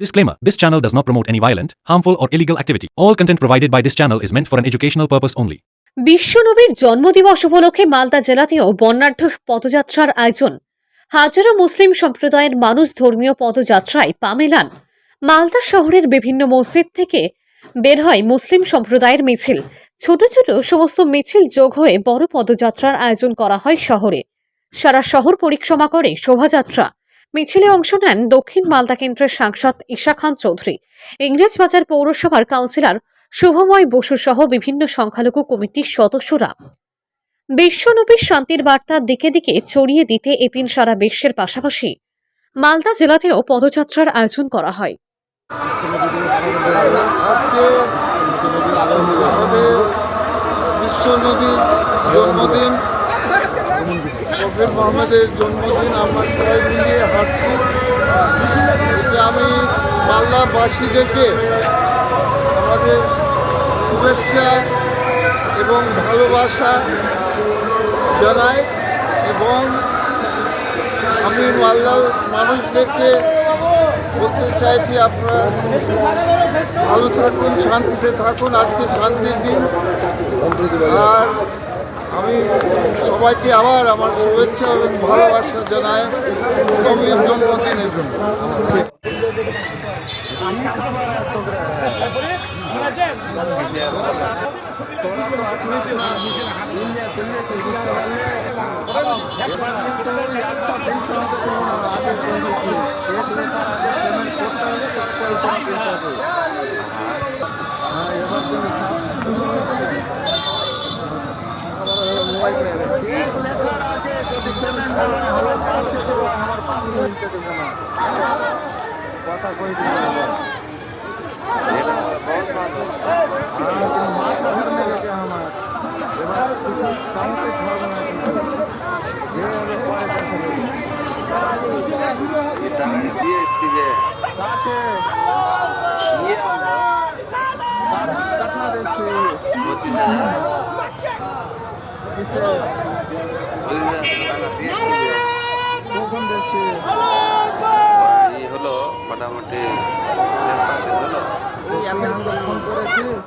Disclaimer This channel does not promote any violent, harmful, or illegal activity. All content provided by this channel is meant for an educational purpose only. বিশ্বনবীর জন্মদিবস উপলক্ষে মালদা জেলাতেও বর্ণাঢ্য পদযাত্রার আয়োজন। হাজারো মুসলিম সম্প্রদায়ের মানুষ ধর্মীয় পদযাত্রায় পা মেলান মালদা শহরের বিভিন্ন মসজিদ থেকে বের হয় মুসলিম সম্প্রদায়ের মিছিল। ছোট ছোট সমস্ত মিছিল যোগ হয়ে বড় পদযাত্রার আয়োজন করা হয় শহরে। সারা শহর পরিক্রমা করে শোভাযাত্রা। মিছিলে অংশ নেন দক্ষিণ মালদা কেন্দ্রের সাংসদ ঈশা খান চৌধুরী। ইংরেজবাজার পৌরসভার কাউন্সিলর শুভময় বসু সহ বিভিন্ন সংখ্যালঘু কমিটির সদস্যরা। বিশ্বনবীর শান্তির বার্তা দিকে দিকে ছড়িয়ে দিতে এদিন সারা বিশ্বের পাশাপাশি মালদা জেলাতেও পদযাত্রার আয়োজন করা হয়। জন্মদিন প্রফেট মোহাম্মদের জন্মদিন আমরা সবাই মিলিয়ে হাঁটছি। এটা আমি মালদাবাসীদেরকে আমাদের শুভেচ্ছা এবং ভালোবাসা জানাই এবং আমি মালদার মানুষদেরকে বলতে চাইছি, আপনারা ভালো থাকুন, শান্তিতে থাকুন, আজকে শান্তির দিন। আর আমি সবাইকে আবার আমার শুভেচ্ছা এবং ভালোবাসা জন্য চেক লেখা আছে যদি পেমেন্ট আমার না কথা কই মাথা ধরে গেছে আমার এবার কাউকে ছাড়বে না কিন্তু যে হলো পরে দেখা যাবে কাকে কাটনা কিসে কখন এই হলো মোটামুটি